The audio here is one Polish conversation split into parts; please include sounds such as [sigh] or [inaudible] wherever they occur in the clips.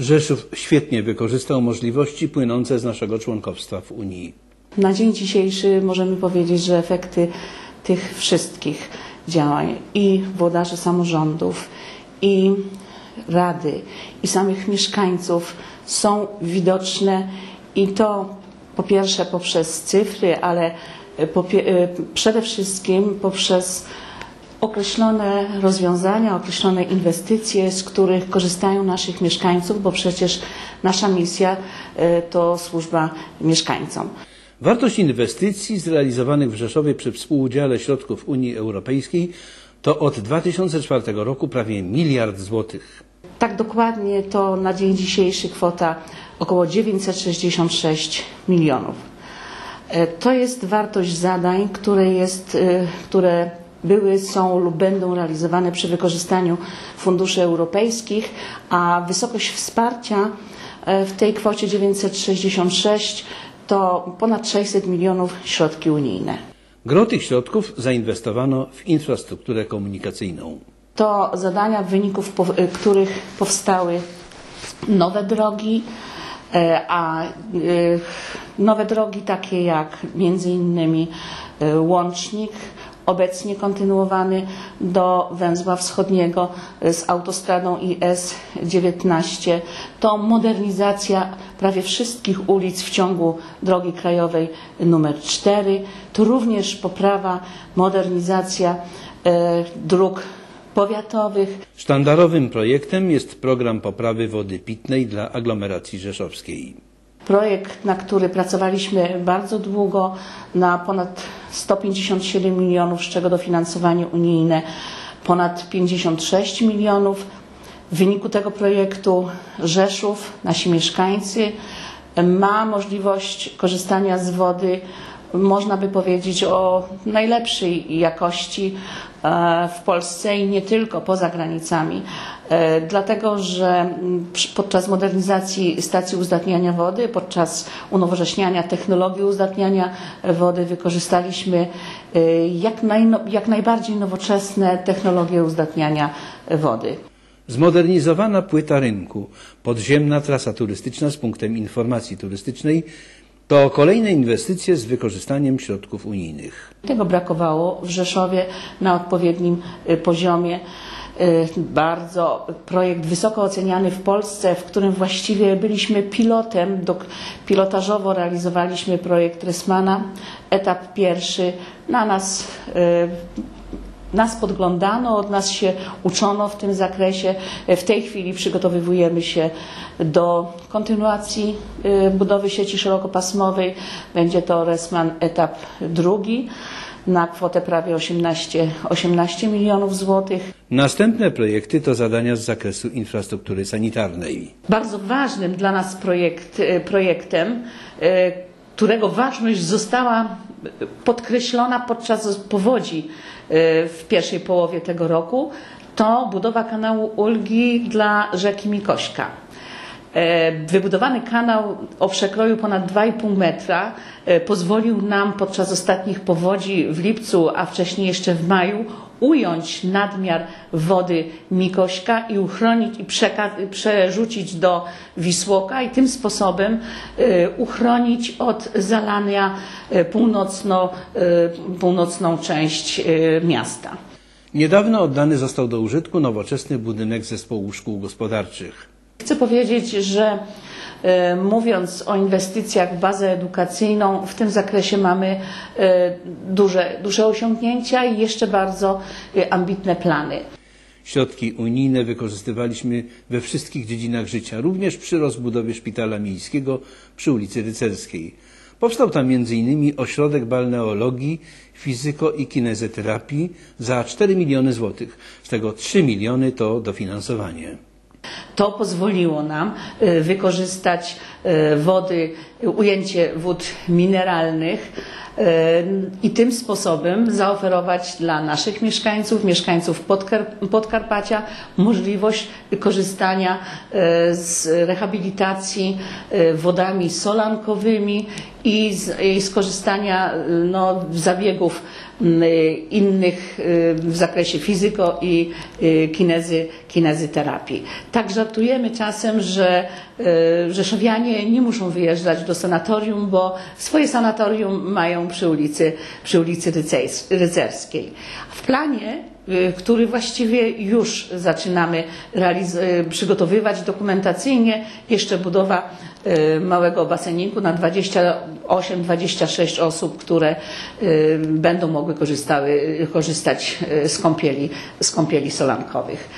Rzeszów świetnie wykorzystał możliwości płynące z naszego członkostwa w Unii. Na dzień dzisiejszy możemy powiedzieć, że efekty tych wszystkich działań i włodarzy samorządów, i rady, i samych mieszkańców są widoczne i to po pierwsze poprzez cyfry, ale po, przede wszystkim poprzez określone rozwiązania, określone inwestycje, z których korzystają naszych mieszkańców, bo przecież nasza misja to służba mieszkańcom. Wartość inwestycji zrealizowanych w Rzeszowie przy współudziale środków Unii Europejskiej to od 2004 roku prawie miliard złotych. Tak dokładnie to na dzień dzisiejszy kwota około 966 milionów. To jest wartość zadań, które, jest, które były, są lub będą realizowane przy wykorzystaniu funduszy europejskich, a wysokość wsparcia w tej kwocie 966 to ponad 600 milionów środki unijne. Gro tych środków zainwestowano w infrastrukturę komunikacyjną. To zadania, w wyniku których powstały nowe drogi, a nowe drogi takie jak między innymi łącznik, obecnie kontynuowany do węzła wschodniego z autostradą IS-19. To modernizacja prawie wszystkich ulic w ciągu drogi krajowej numer 4. To również poprawa, modernizacja dróg powiatowych. Sztandarowym projektem jest program poprawy wody pitnej dla aglomeracji rzeszowskiej. Projekt, na który pracowaliśmy bardzo długo, na ponad 157 milionów, z czego dofinansowanie unijne ponad 56 milionów. W wyniku tego projektu Rzeszów, nasi mieszkańcy, ma możliwość korzystania z wody, można by powiedzieć, o najlepszej jakości w Polsce i nie tylko poza granicami. Dlatego, że podczas modernizacji stacji uzdatniania wody, podczas unowocześniania technologii uzdatniania wody wykorzystaliśmy jak, naj, jak najbardziej nowoczesne technologie uzdatniania wody. Zmodernizowana płyta rynku, podziemna trasa turystyczna z punktem informacji turystycznej to kolejne inwestycje z wykorzystaniem środków unijnych. Tego brakowało w Rzeszowie na odpowiednim poziomie. Bardzo projekt wysoko oceniany w Polsce, w którym właściwie byliśmy pilotem, do, pilotażowo realizowaliśmy projekt Resmana. Etap pierwszy na nas nas podglądano, od nas się uczono w tym zakresie. W tej chwili przygotowujemy się do kontynuacji budowy sieci szerokopasmowej. Będzie to Resman etap drugi na kwotę prawie 18, 18 milionów złotych. Następne projekty to zadania z zakresu infrastruktury sanitarnej. Bardzo ważnym dla nas projekt, projektem, którego ważność została podkreślona podczas powodzi w pierwszej połowie tego roku, to budowa kanału Ulgi dla rzeki Mikośka. Wybudowany kanał o przekroju ponad 2,5 metra pozwolił nam podczas ostatnich powodzi w lipcu, a wcześniej jeszcze w maju, ująć nadmiar wody Mikośka i uchronić i przerzucić do Wisłoka i tym sposobem uchronić od zalania północno, północną część miasta. Niedawno oddany został do użytku nowoczesny budynek zespołu szkół gospodarczych. Chcę powiedzieć, że mówiąc o inwestycjach w bazę edukacyjną, w tym zakresie mamy duże, duże osiągnięcia i jeszcze bardzo ambitne plany. Środki unijne wykorzystywaliśmy we wszystkich dziedzinach życia, również przy rozbudowie szpitala miejskiego przy ulicy Rycerskiej. Powstał tam m.in. ośrodek balneologii, fizyko i kinezoterapii za 4 miliony złotych, z tego 3 miliony to dofinansowanie. To pozwoliło nam wykorzystać wody, ujęcie wód mineralnych i tym sposobem zaoferować dla naszych mieszkańców, mieszkańców Podkar Podkarpacia możliwość korzystania z rehabilitacji wodami solankowymi i, z, i skorzystania no, zabiegów mm, innych y, w zakresie fizyko i y, kinezy, kinezyterapii. Tak żartujemy czasem, że y, Rzeszowianie nie muszą wyjeżdżać do sanatorium, bo swoje sanatorium mają przy ulicy, przy ulicy Rycerskiej. W planie y, który właściwie już zaczynamy y, przygotowywać dokumentacyjnie. Jeszcze budowa y, małego baseniku na 28-26 osób, które y, będą mogły korzystać y, z kąpieli, z kąpieli solankowych.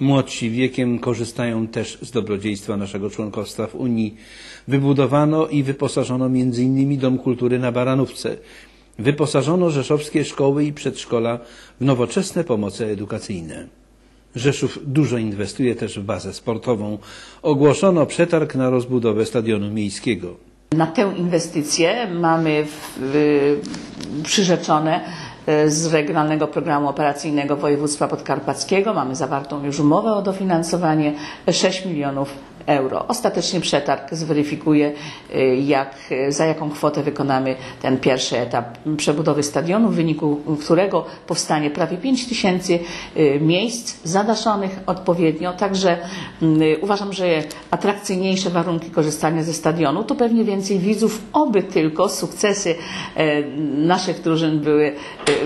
Młodsi wiekiem korzystają też z dobrodziejstwa naszego członkostwa w Unii. Wybudowano i wyposażono m.in. Dom Kultury na Baranówce. Wyposażono rzeszowskie szkoły i przedszkola w nowoczesne pomoce edukacyjne. Rzeszów dużo inwestuje też w bazę sportową. Ogłoszono przetarg na rozbudowę stadionu miejskiego. Na tę inwestycję mamy w, y, przyrzeczone y, z Regionalnego Programu Operacyjnego Województwa Podkarpackiego. Mamy zawartą już umowę o dofinansowanie 6 milionów euro. Ostatecznie przetarg zweryfikuje, y, jak, za jaką kwotę wykonamy ten pierwszy etap przebudowy stadionu, w wyniku którego powstanie prawie 5 tysięcy y, miejsc zadaszonych odpowiednio. Także y, uważam, że atrakcyjniejsze warunki korzystania ze stadionu to pewnie więcej widzów, oby tylko sukcesy naszych drużyn były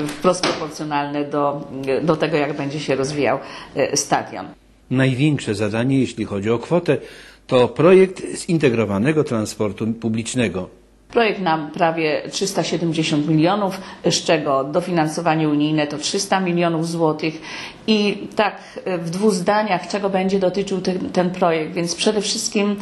wprost proporcjonalne do, do tego, jak będzie się rozwijał stadion. Największe zadanie, jeśli chodzi o kwotę, to projekt zintegrowanego transportu publicznego. Projekt nam prawie 370 milionów, z czego dofinansowanie unijne to 300 milionów złotych. I tak e, w dwóch zdaniach, czego będzie dotyczył ten, ten projekt. Więc przede wszystkim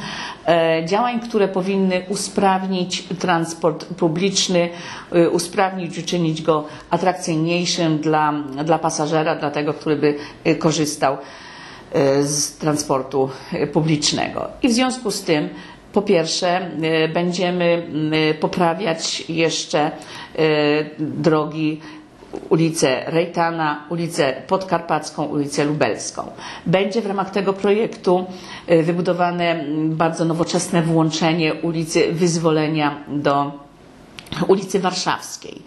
e, działań, które powinny usprawnić transport publiczny, e, usprawnić, uczynić go atrakcyjniejszym dla, dla pasażera, dla tego, który by e, korzystał z transportu e, publicznego. I w związku z tym po pierwsze, e, będziemy poprawiać jeszcze e, drogi ulicę Rejtana, ulicę Podkarpacką, ulicę Lubelską. Będzie w ramach tego projektu e, wybudowane bardzo nowoczesne włączenie ulicy Wyzwolenia do ulicy Warszawskiej.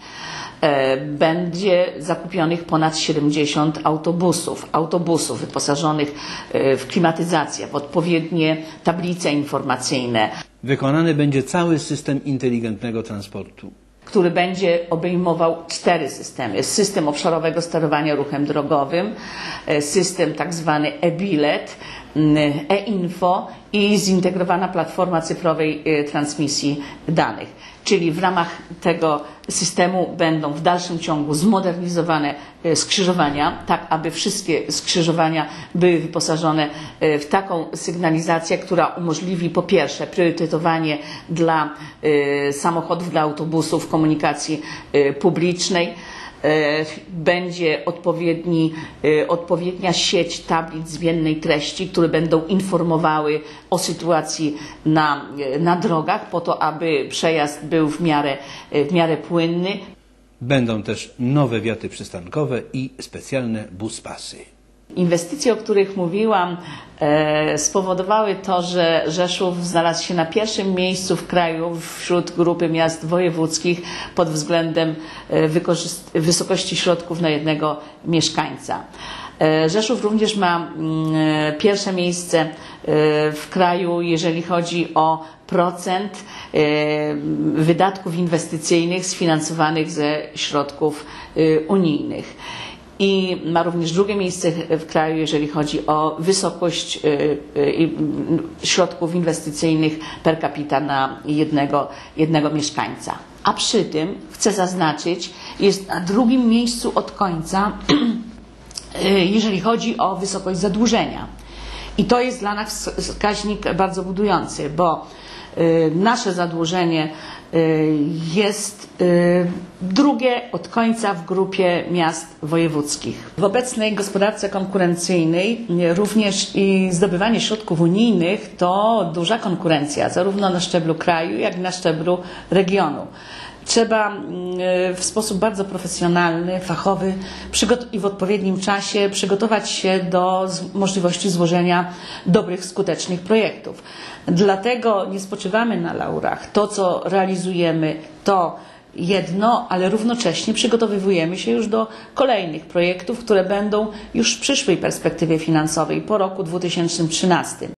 E, Będzie zakupionych ponad 70 autobusów, autobusów wyposażonych e, w klimatyzację, w odpowiednie tablice informacyjne, Wykonany będzie cały system inteligentnego transportu. który będzie obejmował cztery systemy. System obszarowego sterowania ruchem drogowym, e, system tak zwany e-bilet, e-info i zintegrowana platforma cyfrowej e, transmisji danych. Czyli w ramach tego systemu będą w dalszym ciągu zmodernizowane e, skrzyżowania, tak aby wszystkie skrzyżowania były wyposażone e, w taką sygnalizację, która umożliwi po pierwsze priorytetowanie dla samochodów, dla autobusów komunikacji publicznej, będzie odpowiedni, odpowiednia sieć tablic zmiennej treści, które będą informowały o sytuacji na, na drogach, po to, aby przejazd był w miarę, w miarę płynny. Będą też nowe wiaty przystankowe i specjalne buspasy. Inwestycje, o których mówiłam, e, spowodowały to, że Rzeszów znalazł się na pierwszym miejscu w kraju wśród grupy miast wojewódzkich pod względem e, wysokości środków na jednego mieszkańca. E, Rzeszów również ma mm, e, pierwsze miejsce e, w kraju, jeżeli chodzi o procent wydatków inwestycyjnych sfinansowanych ze środków unijnych i ma również drugie miejsce w kraju, jeżeli chodzi o wysokość środków inwestycyjnych per capita na jednego, jednego mieszkańca. A przy tym, chcę zaznaczyć, jest na drugim miejscu od końca, [clears throat] jeżeli chodzi o wysokość zadłużenia. I to jest dla nas wskaźnik bardzo budujący, bo y, nasze zadłużenie y, jest y, drugie od końca w grupie miast wojewódzkich. W obecnej gospodarce konkurencyjnej y, również i zdobywanie środków unijnych to duża konkurencja, zarówno na szczeblu kraju, jak i na szczeblu regionu. Trzeba mm, w sposób bardzo profesjonalny, fachowy i w odpowiednim czasie przygotować się do możliwości złożenia dobrych, skutecznych projektów. Dlatego nie spoczywamy na laurach. To, co realizujemy, to jedno, ale równocześnie przygotowywujemy się już do kolejnych projektów, które będą już w przyszłej perspektywie finansowej po roku 2013.